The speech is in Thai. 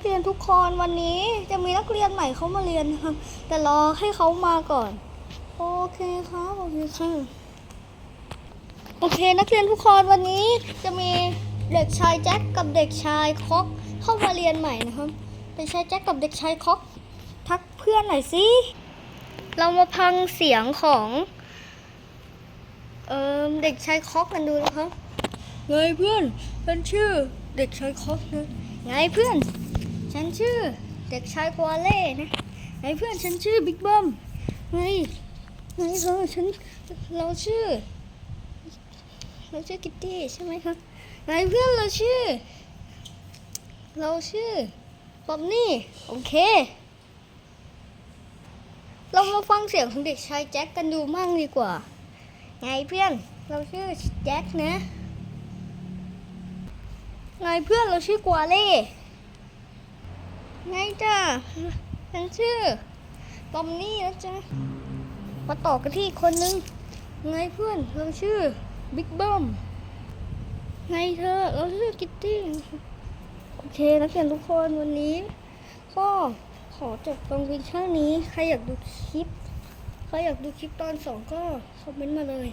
กเรียนทุกคนวันนี้จะมีนักเรียนใหม่เข้ามาเรียนนะครับ แต่รอให้เขามาก่อน โอเคครับโอเคค่ะโอเค นักเรียนทุกคนวันนี้จะมีเด็กชายแจ็คกับเด็กชายคอกเข้ามาเรียนใหม่นะครับเด็กชายแจ็คกับเด็กชายคอกทักเพื่อนหน่อยสิเรามาพังเสียงของเออเด็กชายคอกกันดูนะครับไงเพื่อนฉันชื่อเด็กชายคอกนะไงเพื่อน ฉันชื่อเด็กชายควาเล่นะไงเพื่อนฉันชื่อบิ๊กเบิ้มไงไงเธอฉันเราชื่อ เราชื่อกิตตี้ใช่ไหมครับไงเพื่อนเราชื่อ เราชื่อป๊อบนี่โอเค เรามาฟังเสียงของเด็กชายแจ็คกันดูมั่งดีกว่า ไงเพื่อนเราชื่อแจ็คนะไงเพื่อนเราชื่อกวาเล่ ไงจ้าฉันชื่อปอมนี่นะจ๊ะ มาต่อกันที่คนนึง ไงเพื่อนเราชื่อบิ๊กเบิ้มไงเธอเราชื่อกิตตี้ โอเคนักเรียนทุกคนวันนี้ ก็ขอจบตรงเพียงเท่านี้ ใครอยากดูคลิป ใครอยากดูคลิปตอนสองก็คอมเมนต์มาเลย